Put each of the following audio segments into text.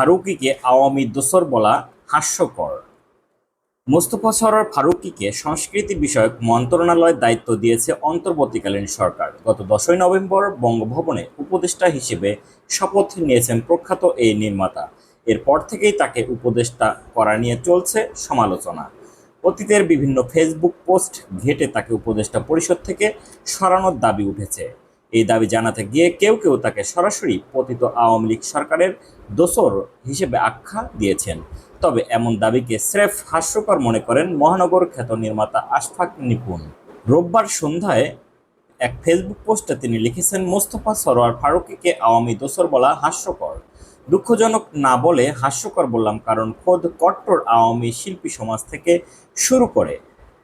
ফারুকীকে আওয়ামী দোসর বলা হাস্যকর। মোস্তফা সরোয়ার ফারুকিকে সংস্কৃতি বিষয়ক মন্ত্রণালয়ের দায়িত্ব দিয়েছে অন্তর্বর্তীকালীন সরকার। গত দশই নভেম্বর বঙ্গভবনে উপদেষ্টা হিসেবে শপথ নিয়েছেন প্রখ্যাত এই নির্মাতা। এরপর থেকেই তাকে উপদেষ্টা করা নিয়ে চলছে সমালোচনা। অতীতের বিভিন্ন ফেসবুক পোস্ট ঘেটে তাকে উপদেষ্টা পরিষদ থেকে সরানোর দাবি উঠেছে। এই দাবি জানাতে গিয়ে কেউ কেউ তাকে সরাসরি পতিত আওয়ামী লীগ সরকারের দোসর হিসেবে আখ্যা দিয়েছেন। তবে এমন দাবিকে স্রেফ হাস্যকর মনে করেন মহানগর খ্যাত নির্মাতা আশফাক নিপুণ। রোববার সন্ধ্যায় এক ফেসবুক পোস্টে তিনি লিখেছেন, মোস্তফা সরোয়ার ফারুকীকে আওয়ামী দোসর বলা হাস্যকর। দুঃখজনক না বলে হাস্যকর বললাম, কারণ খোদ কট্টর আওয়ামী শিল্পী সমাজ থেকে শুরু করে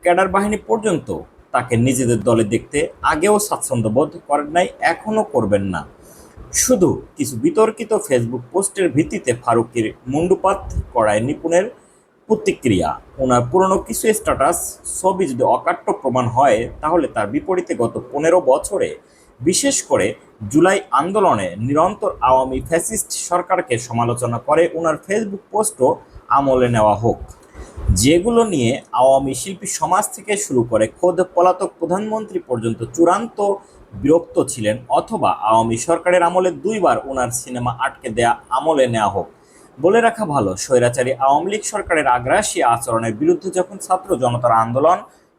ক্যাডার বাহিনী পর্যন্ত তাকে নিজেদের দলে দেখতে আগেও স্বাচ্ছন্দ্যবোধ করেন নাই, এখনও করবেন না। শুধু কিছু বিতর্কিত ফেসবুক পোস্টের ভিত্তিতে ফারুকের মুন্ডুপাত করায় নিপুণের প্রতিক্রিয়া। ওনার পুরনো কিছু স্ট্যাটাস, ছবি যদি অকাট্য প্রমাণ হয়, তাহলে তার বিপরীতে গত পনেরো বছরে, বিশেষ করে জুলাই আন্দোলনে নিরন্তর আওয়ামী ফ্যাসিস্ট সরকারকে সমালোচনা করে ওনার ফেসবুক পোস্টও আমলে নেওয়া হোক। যেগুলো নিয়ে আওয়ামী শিল্পী সমাজ থেকে শুরু করে খোদ পলাতক প্রধানমন্ত্রী পর্যন্ত চূড়ান্ত বিরক্ত ছিলেন অথবা আওয়ামী সরকারের আমলে দুইবার ওনার সিনেমা আটকে দেয়া আমলে নেওয়া হোক। বলে রাখা ভালো, স্বৈরাচারী আওয়ামী লীগ সরকারের আগ্রাসী আচরণের বিরুদ্ধে যখন ছাত্র জনতার আন্দোলন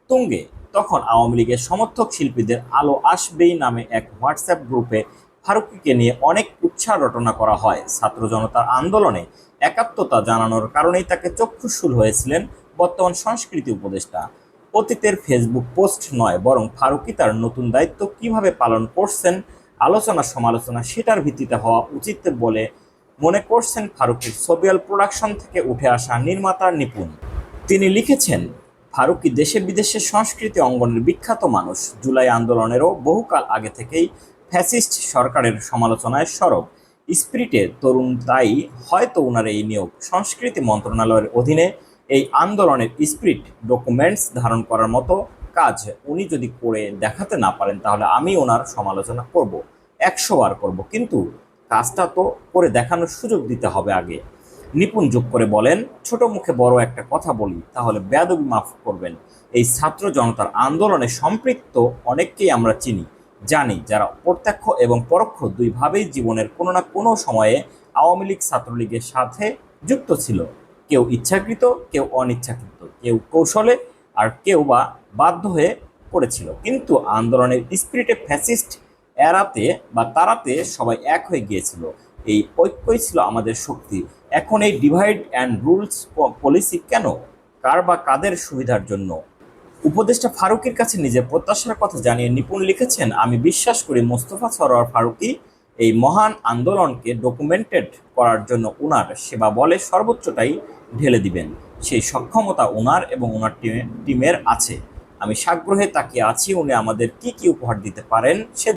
তুঙ্গে, তখন আওয়ামী লীগের সমর্থক শিল্পীদের আলো আসবেই নামে এক হোয়াটসঅ্যাপ গ্রুপে ফারুকিকে নিয়ে অনেক উৎসাহ রটনা করা হয়। ছাত্র জনতার আন্দোলনে একাত্মতা জানানোর কারণেই তাকে চক্ষুশূল হয়েছিলেন বর্তমান সংস্কৃতি উপদেষ্টা। অতীতের ফেসবুক পোস্ট নয়, বরং ফারুকি তার নতুন দায়িত্ব কীভাবে পালন করছেন, আলোচনা সমালোচনা সেটার ভিত্তিতে হওয়া উচিত বলে মনে করছেন ফারুকির সোবিয়াল প্রোডাকশন থেকে উঠে আসা নির্মাতা নিপুণ। তিনি লিখেছেন, ফারুকি দেশে বিদেশে সংস্কৃতি অঙ্গনের বিখ্যাত মানুষ। জুলাই আন্দোলনেরও বহুকাল আগে থেকেই ফ্যাসিস্ট সরকারের সমালোচনায় সরব। স্পিরিটে তরুণ তাই হয়তো ওনার এই নিয়োগ। সংস্কৃতি মন্ত্রণালয়ের অধীনে এই আন্দোলনের স্পিরিট ডকুমেন্টস ধারণ করার মতো কাজ উনি যদি করে দেখাতে না পারেন, তাহলে আমি ওনার সমালোচনা করব, একশো বার করব। কিন্তু কাজটা তো করে দেখানোর সুযোগ দিতে হবে আগে। নিপুণ যোগ করে বলেন, ছোট মুখে বড় একটা কথা বলি, তাহলে বেয়াদবি মাফ করবেন। এই ছাত্র জনতার আন্দোলনে সম্পৃক্ত অনেককেই আমরা চিনি। জানি যারা প্রত্যক্ষ এবং পরোক্ষ দুইভাবেই জীবনের কোনো না কোনো সময়ে আওয়ামী লীগ ছাত্রলীগের সাথে যুক্ত ছিল। কেউ ইচ্ছাকৃত, কেউ অনিচ্ছাকৃত, কেউ কৌশলে আর কেউ বা বাধ্য হয়ে করেছিল কিন্তু আন্দোলনের স্পিরিটে ফ্যাসিস্ট এড়াতে বা তাড়াতে সবাই এক হয়ে গিয়েছিল। এই ঐক্যই ছিল আমাদের শক্তি। এখন এই ডিভাইড অ্যান্ড রুলস পলিসি কেন? কার বা কাদের সুবিধার জন্য? উপদেষ্টা ফারুকের কাছে নিজের প্রত্যাশার কথা জানিয়ে নিপুণ লিখেছেন, আমি বিশ্বাস করি মোস্তফা সরোয়ার ফারুকি এই মহান আন্দোলনকে ডকুমেন্টেড করার জন্য ওনার সেবা বলে সর্বোচ্চটাই ঢেলে দিবেন। সেই সক্ষমতা ওনার এবং ওনার টিমের টিমের আছে। আমি সাগ্রহে তাকিয়ে আছি উনি আমাদের কি কি উপহার দিতে পারেন সে